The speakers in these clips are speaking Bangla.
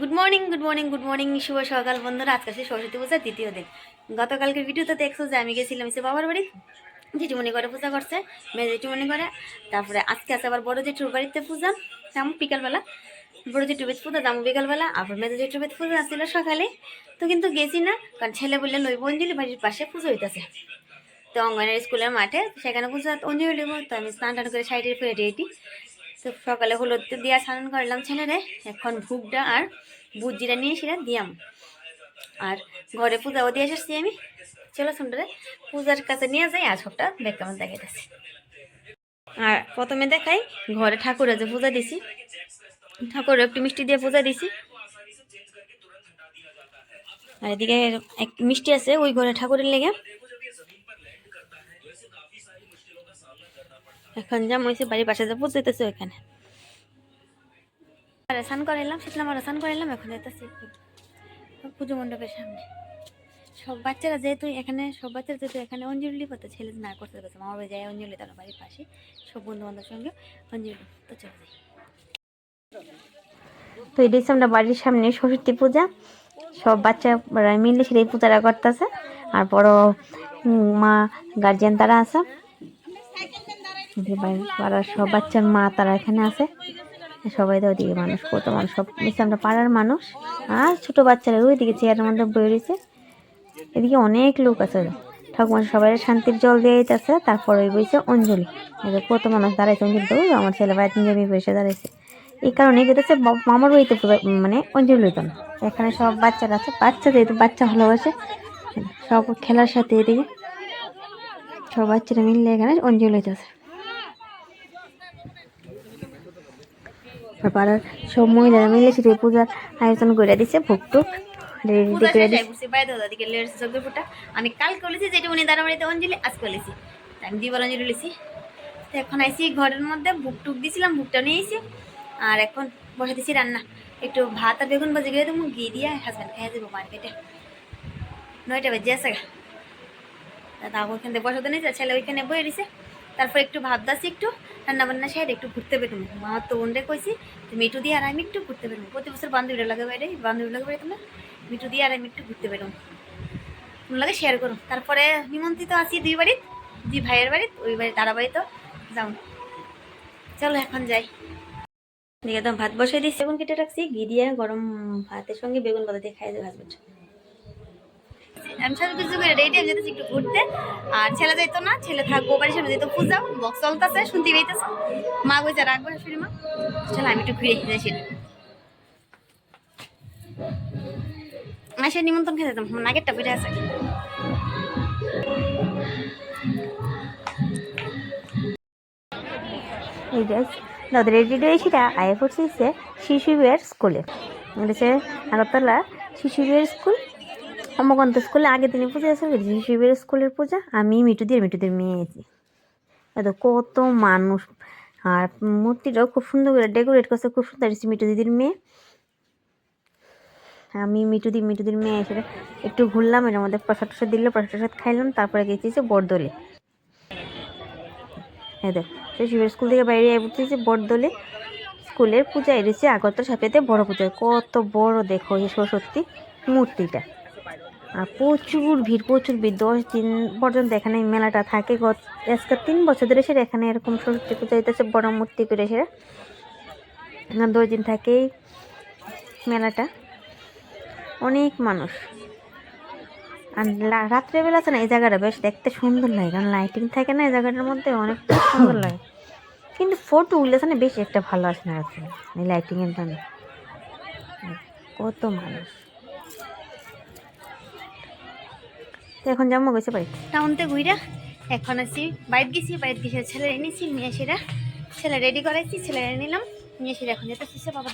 Good morning good morning good morning শুভ সকাল বন্ধুরা। আজকে সে সরস্বতী পূজার দ্বিতীয় দিন। গতকালকের ভিডিওতে দেখছ যে আমি গেছিলাম সে বাবার বাড়ি। জেঠুমনি করে পূজা করছে, মেয়ে জেঠুমনি করে তারপরে আজকে আছে আবার বড় জেঠুর বাড়িতে পূজা। যেমন বিকালবেলা। বড় জেঠুর বেশ পূজা যাব বিকালবেলা। আবার মেয়ে জেঠুর বেশ পূজা আসছিল সকালে। তো কিন্তু গেছি না, কারণ ছেলে বললে লইব অঞ্জলি বাড়ির পাশে পুজো হইতেছে। তো অঙ্গনের স্কুলের মাঠে সেখানে পুজো অঞ্জলি তো আমি স্নান টান করে সাইডের ফিরে রেডি। তো সকালে হলুদ দিয়া স্নান করলাম ছেলেরে। এখন ভুগটা আর বুট জিরা নিয়ে সেটা দিয়াম। আর ঘরে পূজাও দিয়ে এসেছি আমি। চলো সুন্দরে, পূজার কাছে নিয়ে যাই, আর সবটা কেমন দেখাইতেছি আর প্রথমে দেখাই, ঘরে ঠাকুরে যে পূজা দিছি। ঠাকুর একটু মিষ্টি দিয়ে পূজা দিছি। আর এদিকে এক মিষ্টি আছে, ওই ঘরে ঠাকুরের লেগে। এখন যা মইছে বাড়ির পাশে যে পুজো দিতেছে ওইখানে। স্নান করাইলাম শীতলাম আর স্নান করাইলাম এখন যেতেছি পুজো মণ্ডপের সামনে। সব বাচ্চারা যেহেতু এখানে সব বাচ্চারা যেহেতু এখানে অঞ্জলি করতে ছেলে না করতে গেছে মামা বাড়ি যায় অঞ্জলি তার বাড়ির পাশে। সব বন্ধু বান্ধবের সঙ্গে অঞ্জলি তো চলে যাই তো এই দিয়েছে আমরা বাড়ির সামনে সরস্বতী পূজা। সব বাচ্চারা মিলে সেই পূজাটা করতেছে। আর বড় মা গার্জিয়ান তারা আছে। পাড়ার সব বাচ্চার মা তারা এখানে আছে। সবাই তো ওইদিকে মানুষ, কত মানুষ, সব মিশে আমরা পাড়ার মানুষ। আর ছোট বাচ্চারা ওইদিকে চেয়ারের মধ্যে বয়ে রয়েছে। এদিকে অনেক লোক আছে। ঠাকুমার সবাই শান্তির জল দিয়ে দিতেছে, তারপর ওই বইছে অঞ্জলি। কত মানুষ দাঁড়াইছে অঞ্জলি তো আমার ছেলে ভাই তিনজন বসে দাঁড়াইছে। এই কারণে গেতেছে মামার বাড়িতে মানে অঞ্জলি হইতো না। এখানে সব বাচ্চারা আছে, বাচ্চা যেহেতু বাচ্চা ভালোবাসে সব খেলার সাথে এদিকে সব বাচ্চারা মিললে এখানে অঞ্জলি হইতেছে পাড়ার সব মহিলারা মিলে সেটা পূজার আয়োজন করে দিছে ভোগ টুক আমি কাল করেছি যেটা উনি দাঁড়া বাড়িতে অঞ্জলি আজ করেছি। আমি দিবার অঞ্জলি লিছি। তো এখন আইসি ঘরের মধ্যে ভুক টুক দিছিলাম ভুকটা নিয়ে এসি আর এখন বসে দিছি রান্না। একটু ভাত আর বেগুন বাজে গেলে তো মুখ ঘি দিয়ে হাজব্যান্ড খেয়ে দেবো মার্কেটে। নয়টা বেজে আছে দাদা ওইখান থেকে বসাতে নিয়েছে ছেলে ওইখানে বয়ে দিছে তারপর একটু ভাবদাসি একটু রান্না বান্না সাইড একটু ঘুরতে বেরোবো আমার তো বোনরে কইছি মিটু দিয়ে আর আমি একটু ঘুরতে বেরোবো প্রতি বছর বান্ধবীরা লাগে বাইরে বান্ধবী লাগে বাইরে তোমরা মিটু দিয়ে আর আমি একটু ঘুরতে বেরোবো তোমার লাগে শেয়ার করো। তারপরে নিমন্ত্রিত আছি দুই বাড়ি দুই ভাইয়ের বাড়ি ওই বাড়ি তারা বাড়ি তো যাও। চলো এখন যাই। একদম ভাত বসে দিচ্ছি বেগুন কেটে রাখছি, ঘি দিয়ে গরম ভাতের সঙ্গে বেগুন বাদা দিয়ে খাই দেবো হাজবেন্ড। আমি সব কিছু করে রেডি আমি যেতেছি একটু ঘুরতে। আর ছেলে যাইতো না, ছেলে থাকব, বাড়ির সামনে যেত পূজা বক্স চলতেছে শুনতে পেয়েতেছে মা বইছে রাখব শাশুড়ি মা। চলো আমি একটু ঘুরে যাই সেটা আসে নিমন্ত্রণ খেতে যেতাম নাগেরটা বুঝে আছে। এই যে দাদা রেডি হয়েছিটা আয় পড়ছে শিশু বিহার স্কুলে। হচ্ছে আগরতলা শিশু বিহার স্কুল অমকান্ত স্কুলে আগে দিনে পূজা আছে শিশু বিহার স্কুলের পূজা আমি মিটুদের মিটুদের মেয়ে আছি। এত কত মানুষ, আর মূর্তিটাও খুব সুন্দর করে ডেকোরেট করছে, খুব সুন্দর মিটু দিদির মেয়ে। আমি মিটুদি মিটুদির মেয়ে এসে একটু ঘুরলাম, এর মধ্যে প্রসাদ টসাদ দিল, প্রসাদ টসাদ খাইলাম, তারপরে গেছি যে বরদলে হ্যাঁ শিবের স্কুল থেকে বাইরে উঠতেছে বরদলে স্কুলের পূজা এসেছে আগরতলা সাথে বড় পূজা, কত বড় দেখো, এই সরস্বতী মূর্তিটা। আর প্রচুর ভিড় প্রচুর ভিড়। দশ দিন পর্যন্ত এখানে মেলাটা থাকে। গত, আজকে তিন বছর ধরে সেটা এখানে এরকম সরস্বতী পুজো হইতেছে, বড় মূর্তি করে সেটা। দশ দিন থাকেই মেলাটা। অনেক মানুষ। আর রাত্রেবেলা আছে না, এই জায়গাটা বেশ দেখতে সুন্দর লাগে। কারণ লাইটিং থাকে না, এই জায়গাটার মধ্যে অনেক সুন্দর লাগে। কিন্তু ফটো উঠলেছে না, বেশি একটা ভালো আসে না রাত্রে এই লাইটিংয়ের জন্য। কত মানুষ। তো এখন যাব গেছে বাড়ি। টাউনতে ঘুইরা এখন আছি, বাইর গেছি, বাইর গেছে ছেলে এনেছি, নিয়ে সেরা ছেলে রেডি করাইছি, ছেলে নিলাম, নিয়ে সেরা এখন যেতে শিখছে বাবা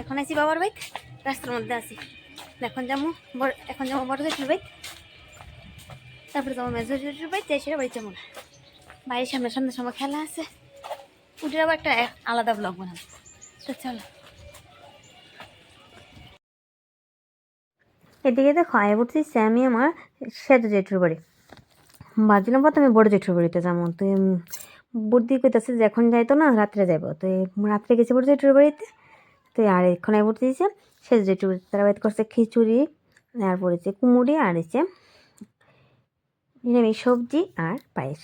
এখন আছি বাবার বাইক রাস্তার মধ্যে আছি। এখন যাব এখন যাব বড় জেঠুর বাইক তারপরে যাব মেজর জেঠুর বাইক যাই সেটা বাড়ি যাব না। বাড়ির সামনে সামনে সময় খেলা আছে। উঠে আবার একটা আলাদা ব্লগ বানাবো। তো চলো। এদিকে দেখো, আয় উঠতেছি আমি আমার সেতু জেঠুর বাড়ি। ভাবছিলাম প্রথমে বড় জেঠুর বাড়িতে যাব তো বুদ্ধি কইতেছে যে এখন যাইতো না, রাত্রে যাইব। তো রাত্রে গেছে বড় জেঠুর বাড়িতে, তো আর এখন আই পড়তে দিয়েছে সে জেঠুর তারা বাড়িতে করছে খিচুড়ি আর পড়েছে কুমুড়ি, আর হচ্ছে নিরামিষ সবজি আর পায়েস।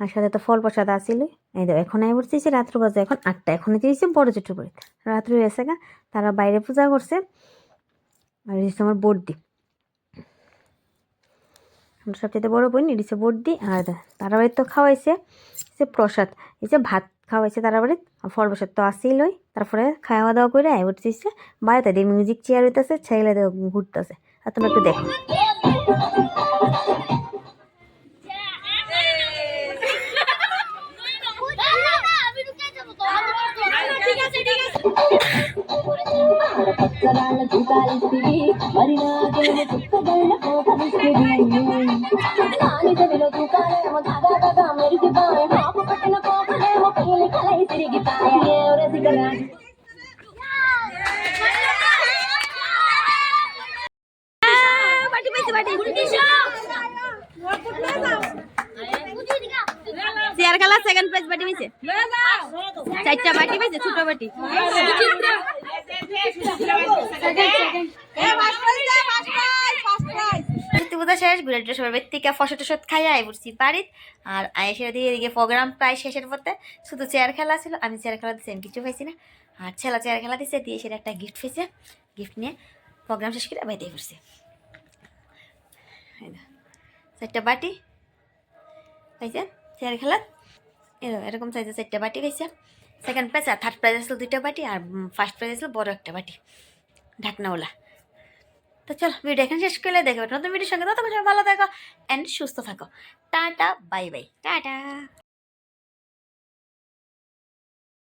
আর সাথে তো ফল প্রসাদ আসিল এই দেখো, এখন আই পড়তেছে রাত্র বাজে এখন আটটা, এখন দিয়েছে বড় জেঠুর বাড়িতে। রাত্রে হয়েছে গা, তারা বাইরে পূজা করছে। আর এটা আমার বর্দি। আমার সবচেয়ে বড় বোন এডিছে বর্দি। আর তারা বাড়িতে তো খাওয়াইছে সে প্রসাদ। এই যে ভাত খাওয়াইছে তারা ফল প্রসাদ তো আসেই লই। তারপরে খাওয়া দাওয়া করে উঠতেছে, বাড়িতে দিয়ে মিউজিক চেয়ার হইতেছে ছেলে ঘুরতেছে। আর তোমরা একটু দেখো। ಭಕ್ತರಾಲ ದೂಕಾಲಿಸ್ತೀವಿ ಮರಿನಾಗೆ ಚಿಕ್ಕದಳ್ಳ ಕೋಪವಿಸ್ತೀವಿ ಕಾಲಿದವಿರೋ ತೂಕಾಲೇಮ ಗಾಗಾದಾಗ ಮೆರಿಸಿಪಾಯ ಪಾಪು ಪಟ್ಟಿನ ಪಾಪಲೇಮ ಕೈಯಲ್ಲಿ ಕಲೈ ತಿರುಗಿತಾಯ ರಸಿಕರ চেয়ার খেলা সেকেন্ড প্রাইজ বাটি পেয়েছে চারটা বাটি পেয়েছে ছোট বাটি শেষ ঘুরে সবার বাড়ির থেকে ফসল টসত খাইয়া আই পড়ছি বাড়িত আর আয়েসের দিয়ে এদিকে প্রোগ্রাম প্রায় শেষের পথে। শুধু চেয়ার খেলা ছিল আমি চেয়ার খেলা দিচ্ছি আমি কিছু পাইছি না। আর ছেলা চেয়ার খেলা দিচ্ছে দিয়ে সেটা একটা গিফট পেয়েছে গিফট নিয়ে প্রোগ্রাম শেষ করে বাইতে পড়ছি। চারটা বাটি। পাইছে চেয়ার খেলা? এরকম এরকম সাইজের চারটা বাটি পাইছে। সেকেন্ড প্রাইজ আর থার্ড প্রাইজ আসলো দুইটা বাটি আর ফার্স্ট প্রাইজ আসলো বড় একটা বাটি। ঢাকনাওয়ালা। তো চলো ভিডিও এখানে শেষ করলে দেখো নতুন ভিডিওর সঙ্গে। ততক্ষণ ভালো থাকো অ্যান্ড সুস্থ থাকো। Tata bye bye tata.